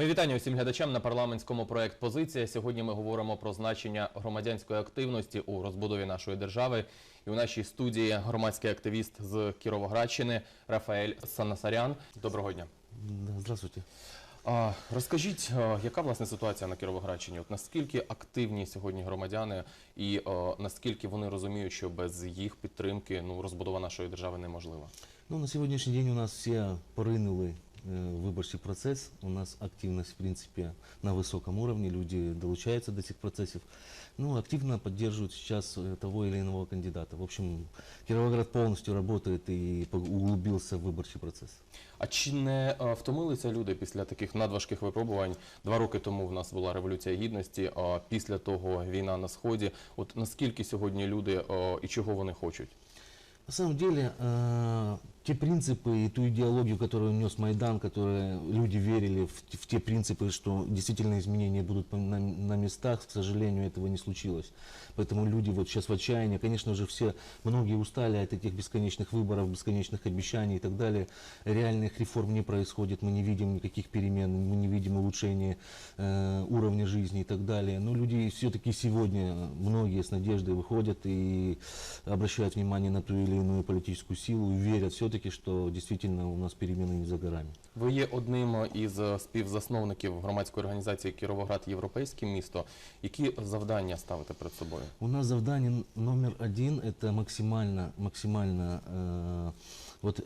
Мої вітання усім глядачам на парламентському проект Позиція. Сьогодні ми говоримо про значення громадянської активності у розбудові нашої держави. І у нашій студії громадський активіст з Кіровоградщини Рафаель Санасарян. Доброго дня. Здравствуйте. А, розкажіть, яка власне ситуація на Кіровоградщині? От наскільки активні сьогодні громадяни, і наскільки вони розуміють, що без їх підтримки ну розбудова нашої держави неможлива? Ну, на сегодняшний день у нас все порынули э, в выборчий процесс. У нас активность, в принципе, на высоком уровне. Люди долучаются до этих процессов. Ну, активно поддерживают сейчас э, того или иного кандидата. В общем, Кировоград полностью работает и по- углубился в выборчий процесс. А чи не е, втомилися люди після таких надважких випробувань? Два роки тому в нас була революція гідності, а після того війна на сході. От наскільки сьогодні люди е, і чого вони хочуть? На самом деле, э, те принципы и ту идеологию, которую нес Майдан, которые люди верили в, в те принципы, что действительно изменения будут на, на местах, к сожалению, этого не случилось. Поэтому люди вот сейчас в отчаянии. Конечно же, все, многие устали от этих бесконечных выборов, бесконечных обещаний и так далее. Реальных реформ не происходит, мы не видим никаких перемен, мы не видим улучшения э, уровня жизни и так далее. Но люди все-таки сегодня, многие с надеждой выходят и обращают внимание на ту или иную политическую силу верят все-таки, что действительно у нас перемены не за горами. Ви є одним із е, співзасновників громадської організації Кіровоград Європейське місто. Які завдання ставите перед собою? У нас завдание н- номер один – это максимально, максимально, э, вот, э,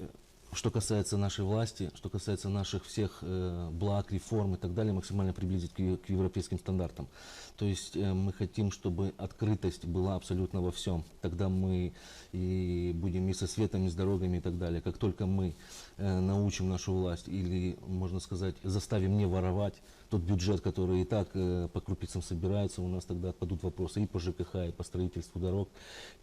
что касается нашей власти, что касается наших всех э, благ, реформ и так далее, максимально приблизить к, е- к европейским стандартам. То есть э, мы хотим, чтобы открытость была абсолютно во всем. Тогда мы и будем и со светом, и с дорогами и так далее. Как только мы э, научим нашу власть или, можно сказать, заставим не воровать тот бюджет, который и так э, по крупицам собирается, у нас тогда отпадут вопросы и по ЖКХ, и по строительству дорог,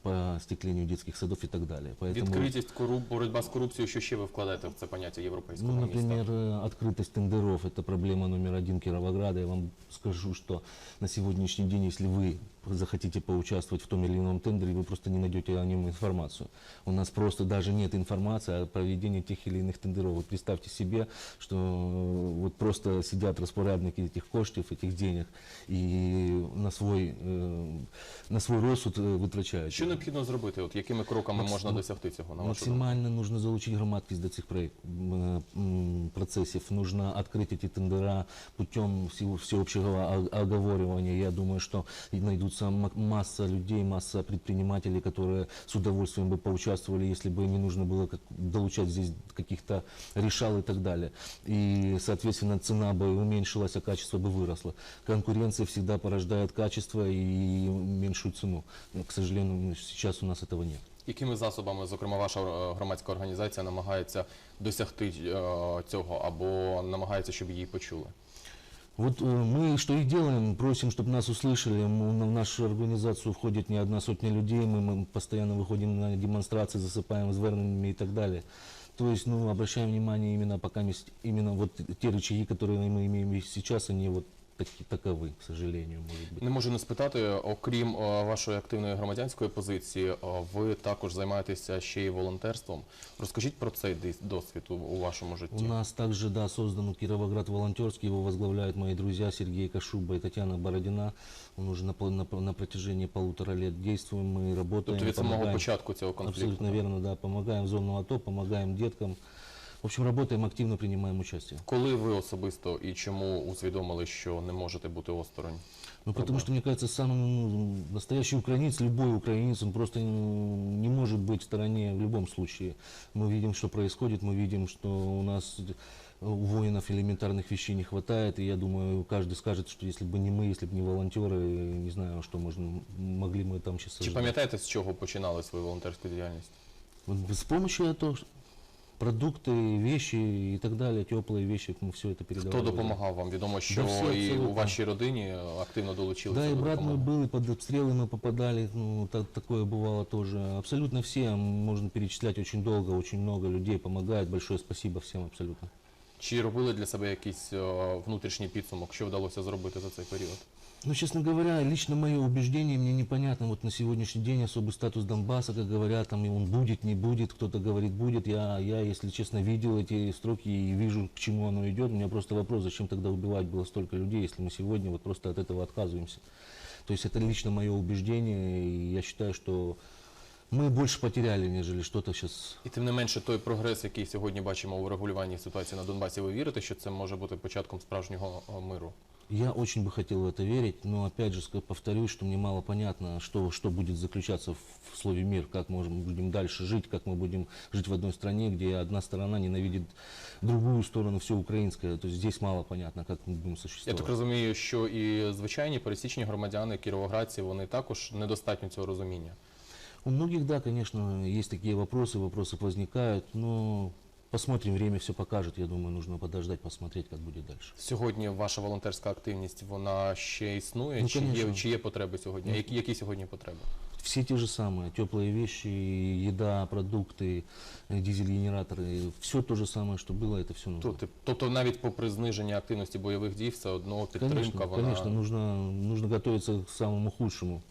по стеклению детских садов и так далее. Поэтому, Відкритість, коруп... боротьба з корупцією, що ще ви вкладаєте в це поняття європейського ну, міста? например, э, открытость тендеров – это проблема номер один Кировограда. Я вам скажу, что на сегодняшний день, если вы захотите поучаствовать в том или ином тендере, вы просто не найдете о нем информацию. У нас просто даже нет информации о проведении тех или иных тендеров. Вот представьте себе, что э, вот просто сидят распорядники этих коштів, этих денег и на свой, э, на свой розсуд э, витрачають. Що необхідно зробити? От якими кроками Макс- можна досягти цього? На вашу думку? Максимально нужно залучить громадкість до м, процессов. Нужно открыть эти тендера путем всего, всеобщего оговаривания. Я думаю, что найдутся ма- масса людей, масса предпринимателей, которые с удовольствием бы поучаствовали, если бы не нужно было долучать здесь каких-то решал и так далее. И, соответственно, цена бы уменьшилась, а качество бы выросло. Конкуренция всегда порождает качество и меньшую цену. К сожалению, сейчас у нас этого нет. Якими засобами, зокрема, ваша е, громадська організація намагається досягти е, цього або намагається, щоб її почули? Вот э, мы что и делаем, просим, чтобы нас услышали. Мы- на- в нашу организацию входит не одна сотня людей, мы, мы постоянно выходим на демонстрации, засыпаем звернениями и так далее. То есть, ну, обращаем внимание именно пока есть именно вот те рычаги, которые мы имеем и сейчас, они вот таки, таковы, к сожалению, может быть. Не можу не спитати, окрім е, вашої активної громадянської позиції, е, ви також займаєтеся ще й волонтерством. Розкажіть про цей дис- досвід у, у вашому У житті. нас также, да, создан Кировоград волонтерский, его возглавляют мои друзья Сергей Кашуба и Татьяна Бородина. Он уже на, пол- на, на протяжении полутора лет действуем, мы работаем. Тобто від самого помогаем. початку цього конфлікту. Абсолютно верно, да. Помогаем в зону АТО, помогаем деткам. В общем, работаем активно, принимаем участие. Коли ви особисто і чому усвідомили, що не можете бути осторонь? Ну, потому что, мне кажется, самый ну, настоящий украинец, любой украинец, он просто ну, не может быть в стороне в любом случае. Мы видим, что происходит, мы видим, что у нас у воинов элементарных вещей не хватает, и я думаю, каждый скажет, что если бы не мы, если бы не волонтеры, не знаю, что можно, могли мы там сейчас Чи пам'ятаєте, з чого починали свою волонтерську діяльність? Вот с помощью этого продукты, вещи и так далее, теплые вещи, мы все это передавали. Хто допомагав вам? Відомо, що всі і у абсолютно. вашій родині активно долучилися Да, и до брат мой допомоги. был, и под обстрелы мы попадали, ну, та- такое бывало тоже. Абсолютно все, можно перечислять очень долго, очень много людей помогает. Большое спасибо всем абсолютно. Чи робили для себе якийсь е, внутрішній підсумок, що вдалося зробити за цей період? Ну, честно говоря, лично мое убеждение, мне непонятно, вот на сегодняшний день особый статус Донбасса, как говорят, там и он будет, не будет, кто-то говорит будет. Я, я, если честно, видел эти строки и вижу, к чему оно идет. У меня просто вопрос, зачем тогда убивать было столько людей, если мы сегодня вот просто от этого отказываемся. То есть это лично мое убеждение, и я считаю, что мы больше потеряли, нежели что-то сейчас І тим не менше, той прогрес, який сьогодні бачимо у регулюванні ситуації на Донбасі, ви вірите, що це може бути початком справжнього е, миру? Я очень бы хотел в это верить, но опять же ска- повторюсь, что мне мало понятно, что, что будет заключаться в, в слове мир, как мы можем- будем дальше жить, как мы будем жить в одной стране, где одна сторона ненавидит другую сторону, все украинское. То есть здесь мало понятно, как мы будем Я существовать. так розумію, що і звичайні пересічні громадяни кіровоградці вони також недостатньо цього розуміння. У многих, да, конечно, есть такие вопросы, вопросы возникают, но посмотрим, время все покажет. Я думаю, нужно подождать, посмотреть, как будет дальше. Сьогодні ваша волонтерська активність вона ще існує? Ну, чи, є, конечно. чи є потреби сьогодні? Ну, Які, які сьогодні потреби? Все те же самые, теплые вещи, еда, продукты, э, дизель-генераторы, все то же самое, что было, это все нужно. Тут, тобто навіть попри зниження активності бойових дій, все одно підтримка Конечно, вона конечно, нужно, нужно готовиться к самому худшему.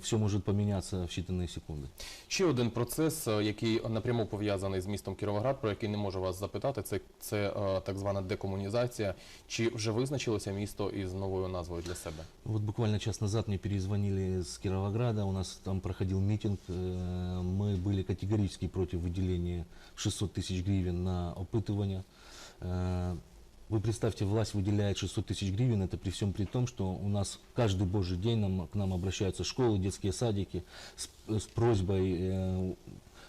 Все может поменяться в считанные секунды. Ще один процес, е, який напряму пов'язаний з містом Кіровоград, про який не можу вас запитати, це, це е, так звана декомунізація. Чи вже визначилося місто із новою назвою для себе? Вот буквально час назад мне перезвонили с Кировограда, у нас там проходил митинг, э, мы были категорически против выделения 600 тысяч гривен на опытывание. Вы представьте, власть выделяет 600 тысяч гривен, это при всем при том, что у нас каждый божий день нам, к нам обращаются школы, детские садики с, с просьбой э,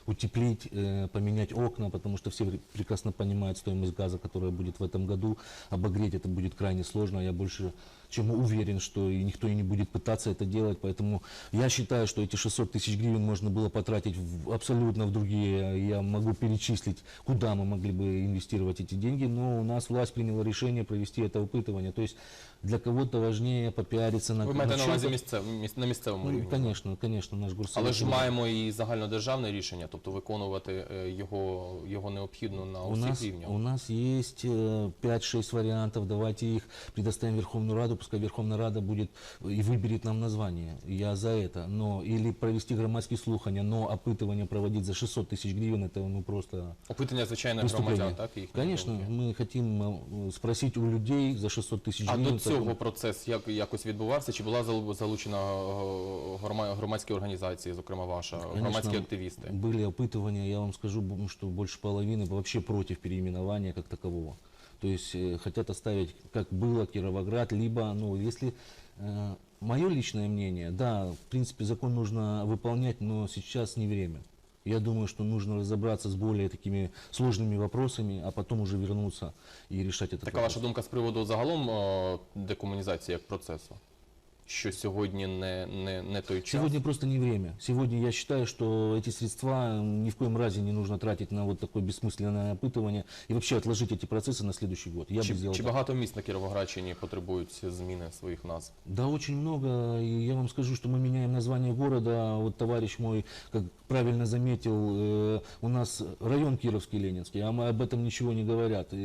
утеплить, э, поменять окна, потому что все пр- прекрасно понимают стоимость газа, которая будет в этом году. Обогреть это будет крайне сложно. Я больше чем уверен, что и никто и не будет пытаться это делать. Поэтому я считаю, что эти 600 тысяч гривен можно было потратить в- абсолютно в другие. Я могу перечислить, куда мы могли бы инвестировать эти деньги. Но у нас власть приняла решение провести это опытывание. То есть для кого-то важнее попиариться на Ви маєте на увазі чём-то. місцев, міс- на місцевому Ну, рівні? конечно, конечно, наш горсовет. Але ж маємо і загальнодержавне рішення, тобто виконувати е, його, його необхідно на У усіх нас, рівнях. у нас есть э, 5-6 вариантов, давайте их предоставим Верховную Раду, пускай Верховная Рада будет и выберет нам название. Я за это. Но или провести громадские слухания, но опытывание проводить за 600 тысяч гривен, это ну просто Опитання звичайних преступление. громадян, так? їхні Конечно, думки. мы хотим э, спросить у людей за 600 тысяч А гривен. до цього поэтому- процес як якось відбувався? Чи була залу- залучена е, грома- громадські організації, зокрема ваша, громадські Конечно, активісти? Были опытывания, я вам скажу, б- что больше половины вообще против переименования как такового. То есть э, хотят оставить, как было Кировоград, либо, ну, если мое личное мнение, да, в принципе, закон нужно выполнять, но сейчас не время. Я думаю, что нужно разобраться с более такими сложными вопросами, а потом уже вернуться и решать этот Така вопрос. ваша думка з приводу загалом е, декомунізації як процесу? Що сьогодні не, не, не той час? Сегодня просто не время. Сегодня я считаю, что эти средства ни в коем разе не нужно тратить на вот такое бессмысленное опытывание и вообще отложить эти процессы на следующий год. Я бы Чи, сделал чи так. багато міст на Кіровоградщині потребують зміни своїх назв? Да, очень много. И я вам скажу, что мы меняем название города. Вот товарищ мой, как правильно заметил, э, у нас район Кировский Ленинский, а мы об этом ничего не говорят. И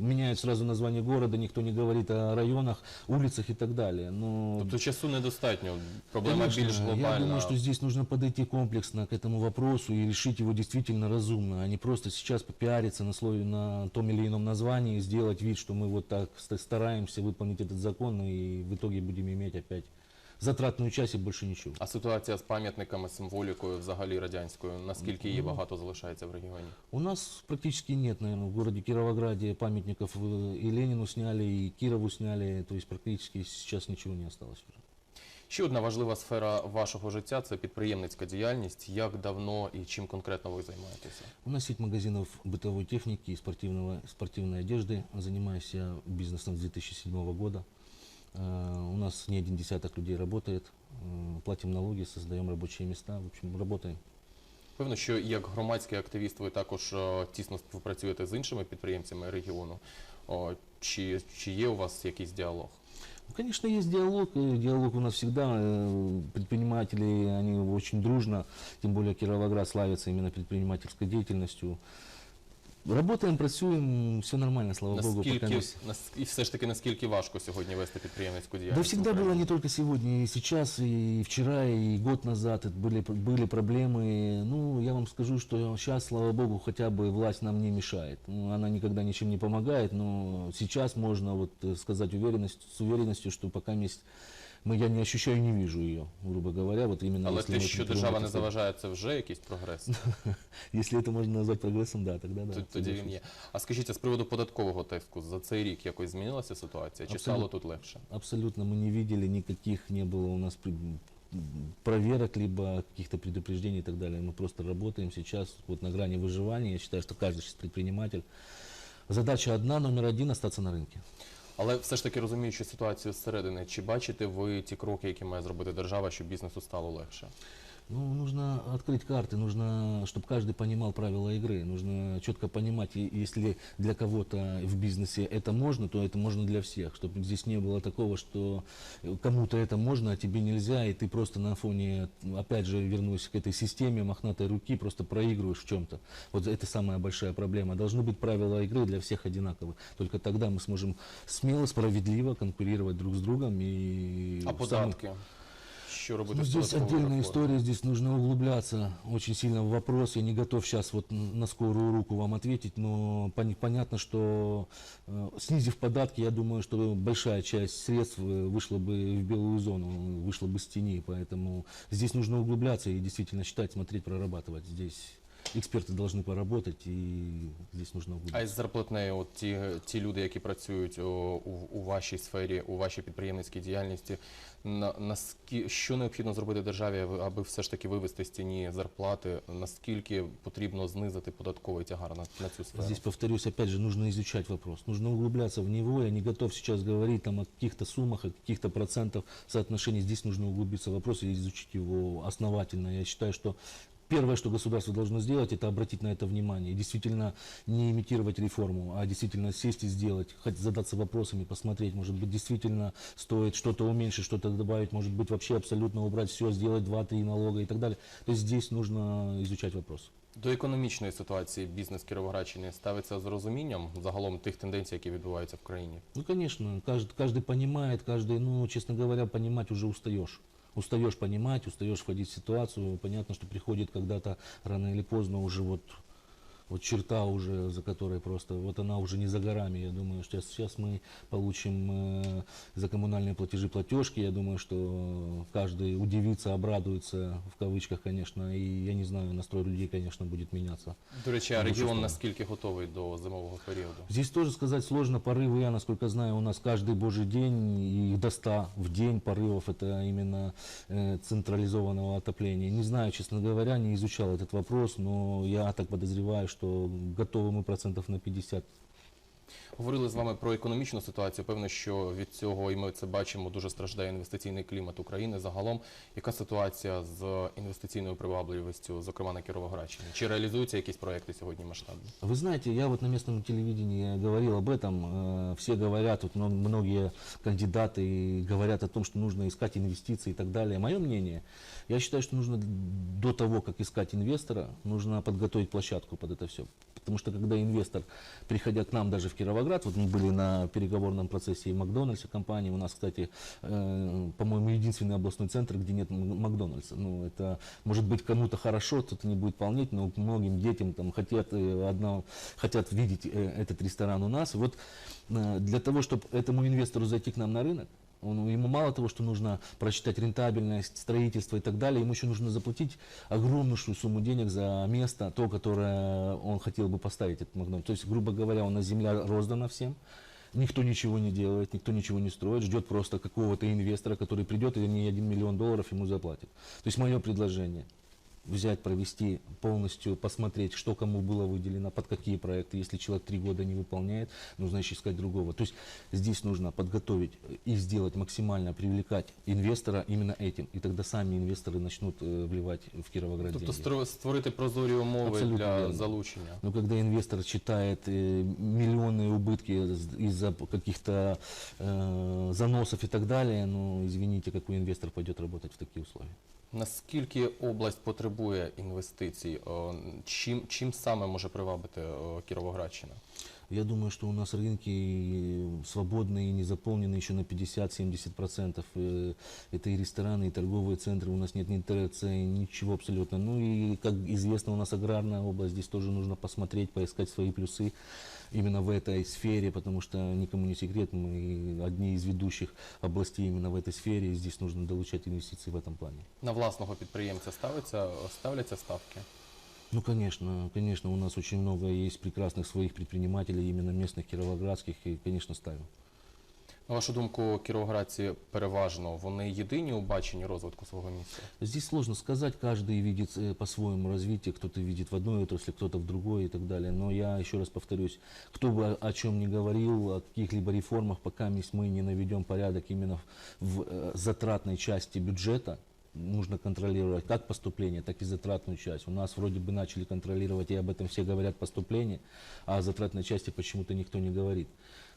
меняют сразу название города, никто не говорит о районах, улицах и так далее. Но Тобто часу недостатньо, проблема Конечно, більш Я глобальна. думаю, что здесь нужно подойти комплексно к этому вопросу и решить его действительно разумно, а не просто сейчас попиариться на слове на том или ином названии, сделать вид, что мы вот так ст- стараемся выполнить этот закон, и в итоге будем иметь опять затратную часть и больше ничего. А ситуація з пам'ятниками, символікою взагалі радянською, наскільки її багато залишається в регіоні? У нас практически нет, наверное, в городе Кировограде памятников э, и Ленину сняли, и Кирову сняли, то есть практически сейчас ничего не осталось уже. Ще одна важлива сфера вашого життя це підприємницька діяльність. Як давно і чим конкретно ви займаєтеся? У нас сеть магазинов бытовой техники и спортивного, спортивной одежды. Занимаюсь я бизнесом с 2007 года. Э, У нас не один десяток людей работает. Э, Платим налоги, создаем рабочие места. В общем, работаем. Певно, що як громадський активіст ви також е, тісно співпрацюєте з іншими підприємцями регіону. О, Чи, чи є у вас якийсь діалог? Ну, Конечно, есть диалог. э, Диалог у нас всегда. э, Предприниматели, они очень дружно, тем более Кировоград славится именно предпринимательской деятельностью. Работаем, працюем, все нормально, слава богу. пока Наскільки нас- нас- і все ж таки наскільки важко сьогодні вести підприємницьку діяльність? Да в всегда Україні? было не только сегодня, и сейчас, и вчера, и год назад это были, были проблемы. Ну, я вам скажу, что сейчас, слава богу, хотя бы власть нам не мешает. Ну, она никогда ничем не помогает, но сейчас можно вот э, сказать уверенность, с уверенностью, что пока есть, мы, я не ощущаю, не вижу ее, грубо говоря. Вот именно Але если те, мы що вот держава не говорим, заважає, це вже якийсь прогрес. Если это можно назвать прогрессом, да, тогда да. Т- Тоді він є. А скажіть, а з приводу податкового тиску за цей рік якось змінилася ситуація? Чи стало Абсолютно. тут легше? Абсолютно мы не видели никаких, не было у нас при- проверок, либо каких-то предупреждений и так далее. Мы просто работаем сейчас вот на грани выживания. Я считаю, что каждый сейчас предприниматель. Задача одна, номер один – остаться на рынке. Але все ж таки розуміючи ситуацію зсередини, чи бачите ви ті кроки, які має зробити держава, щоб бізнесу стало легше? Ну, нужно открыть карты, нужно, чтобы каждый понимал правила игры. Нужно четко понимать, и если для кого-то в бизнесе это можно, то это можно для всех. Чтобы здесь не было такого, что кому-то это можно, а тебе нельзя, и ты просто на фоне, опять же, вернусь к этой системе мохнатой руки, просто проигрываешь в чем-то. Вот это самая большая проблема. Должны быть правила игры для всех одинаковые. Только тогда мы сможем смело, справедливо конкурировать друг с другом. И А самом- податки? Що робити ну, здесь отдельная история, здесь нужно углубляться очень сильно в вопрос. Я не готов сейчас вот на скорую руку вам ответить, но пон- понятно, что э, снизив податки, я думаю, что большая часть средств э, вышла бы в белую зону, вышла бы с тени, поэтому здесь нужно углубляться и действительно считать, смотреть, прорабатывать. Здесь эксперты должны поработать, и здесь нужно А углубляться. із зарплатнею, от ті, ті люди, які працюють о, у, у вашій сфері, у вашій підприємницькій діяльності, на, наскі, що необхідно зробити державі, аби- аби все ж таки вивести з тіні зарплати? Наскільки потрібно знизити податковий тягар на, на цю сферу? Здесь, повторюсь, опять же, нужно изучать вопрос, нужно углубляться в него. Я не готов сейчас говорить там, о каких-то суммах, о каких-то процентах соотношений. Здесь нужно углубиться в вопрос и изучить его основательно. Я считаю, что Первое, что государство должно сделать, это обратить на это внимание. И действительно не имитировать реформу, а действительно сесть и сделать, хоть задаться вопросами, посмотреть, может быть, действительно стоит что-то уменьшить, что-то добавить, может быть, вообще абсолютно убрать все, сделать 2-3 налога и так далее. То есть здесь нужно изучать вопрос. До економічної ситуації бізнес Кіровоградщини ставиться з розумінням загалом тих тенденцій, які відбуваються в країні. Ну, конечно, каждый, каждый понимает, каждый, ну, честно говоря, понимать уже устаешь. Устаешь понимать, устаешь входить в ситуацию. Понятно, что приходит когда-то рано или поздно уже вот, вот черта уже, за которой просто, вот она уже не за горами. Я думаю, что сейчас мы получим э, за коммунальные платежи платежки. Я думаю, что каждый удивится, обрадуется, в кавычках, конечно. И я не знаю, настрой людей, конечно, будет меняться. До речі, а Дуже регіон складно. наскільки готовий до зимового періоду? Здесь тоже сказать сложно. Порывы, я, насколько знаю, у нас каждый божий день, и до 100 в день порывов, это именно э, централизованного отопления. Не знаю, честно говоря, не изучал этот вопрос, но я так подозреваю, что готовы мы процентов на 50. Говорили з вами про економічну ситуацію. Певно, що від цього, і ми це бачимо, дуже страждає інвестиційний клімат України. Загалом, яка ситуація з інвестиційною привабливістю, зокрема на Кіровоградщині? Чи реалізуються якісь проекти сьогодні масштабні? Вы знаете, я вот на местном телевидении говорил об этом. Э, Все говорят, вот мно- многие кандидаты говорят о том, что нужно искать инвестиции и так далее. Мое мнение, я считаю, что нужно до того, как искать инвестора, нужно подготовить площадку под это все. Потому что когда инвестор, приходя к нам даже в Кировоград, вот мы были на переговорном процессе и Макдональдса компании, у нас, кстати, э, по-моему, единственный областной центр, где нет Макдональдса. Ну, это может быть кому-то хорошо, кто-то не будет полнеть, но многим детям там хотят, э, одно, хотят видеть э, этот ресторан у нас. Вот э, для того, чтобы этому инвестору зайти к нам на рынок, он, ему мало того, что нужно прочитать рентабельность, строительство и так далее, ему еще нужно заплатить огромнейшую сумму денег за место, то, которое он хотел бы поставить этот Макдональдс. То есть, грубо говоря, у нас земля роздана всем, никто ничего не делает, никто ничего не строит, ждет просто какого-то инвестора, который придет и не один миллион долларов ему заплатит. То есть, мое предложение взять, провести полностью, посмотреть, что кому было выделено, под какие проекты. Если человек три года не выполняет, нужно еще искать другого. То есть здесь нужно подготовить и сделать максимально привлекать инвестора именно этим. И тогда сами инвесторы начнут э, вливать в Кировоград Тобто деньги. стро- створити прозорі умови Абсолютно для вірно. залучення. Но когда инвестор считает э, миллионные убытки из- из-за каких-то э, заносов и так далее, ну, извините, какой инвестор пойдет работать в такие условия. Наскільки область потребує потребує інвестицій? О, Чим, чим саме може привабити о, Кіровоградщина? Я думаю, что у нас рынки свободные и не заполнены еще на 50-70%. Э, Это и рестораны, и торговые центры. У нас нет ни ТРЦ, ничего абсолютно. Ну и, как известно, у нас аграрная область. Здесь тоже нужно посмотреть, поискать свои плюсы именно в этой сфере, потому что никому не секрет, мы одни из ведущих областей именно в этой сфере. И здесь нужно долучать инвестиции в этом плане. На власного підприємця ставиться, ставляться ставки? Ну, конечно, конечно, у нас очень много есть прекрасных своих предпринимателей, именно местных, кировоградских, и, конечно, ставим. На вашу думку, кіровоградці переважно вони єдині у баченні розвитку свого міста? Здесь сложно сказать, каждый видит э, по-своему развитие, кто-то видит в одной отрасли, кто-то в другой и так далее. Но я еще раз повторюсь, кто бы о чем ни говорил, о каких-либо реформах, пока мисс мы не наведем порядок именно в э, затратной части бюджета, нужно контролировать как поступление, так и затратную часть. У нас вроде бы начали контролировать, и об этом все говорят, поступление, а о затратной части почему-то никто не говорит.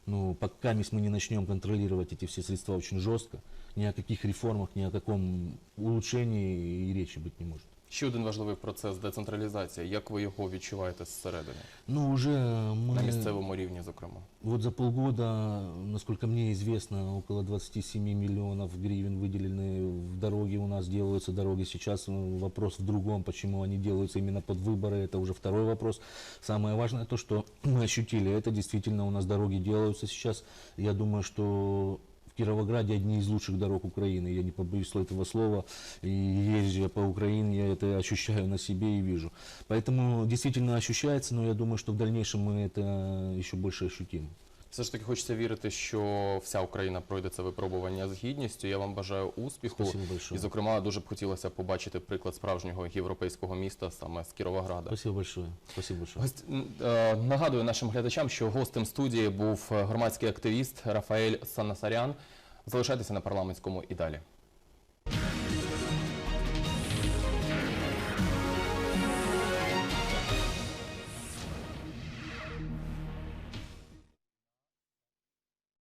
Ну, пока мы не начнем контролировать эти все средства очень жестко, ни о каких реформах, ни о каком улучшении и речи быть не может. Ще один важливий процес децентралізація. Як ви його відчуваєте зсередини? Ну, уже мы... На місцевому рівні, зокрема. Вот за полгода, насколько мне известно, около 27 миллионов гривен выделены в дороги. У нас делаются дороги. Сейчас э, вопрос в другом, почему они делаются именно под выборы. Это уже второй вопрос. Самое важное то, что мы ощутили, это действительно у нас дороги делаются сейчас. Я думаю, что в Кировограде одни из лучших дорог Украины. Я не побоюсь этого слова. И езжая по Украине, я это ощущаю на себе и вижу. Поэтому действительно ощущается, но я думаю, что в дальнейшем мы это еще больше ощутим. Все ж таки хочеться вірити, що вся Україна пройде це випробування з гідністю. Я вам бажаю успіху. І, зокрема, дуже б хотілося побачити приклад справжнього європейського міста саме з Кіровограда. Спасибо большое. Спасибо большое. Гость- е, Нагадую нашим глядачам, що гостем студії був громадський активіст Рафаель Санасарян. Залишайтеся на парламентському і далі.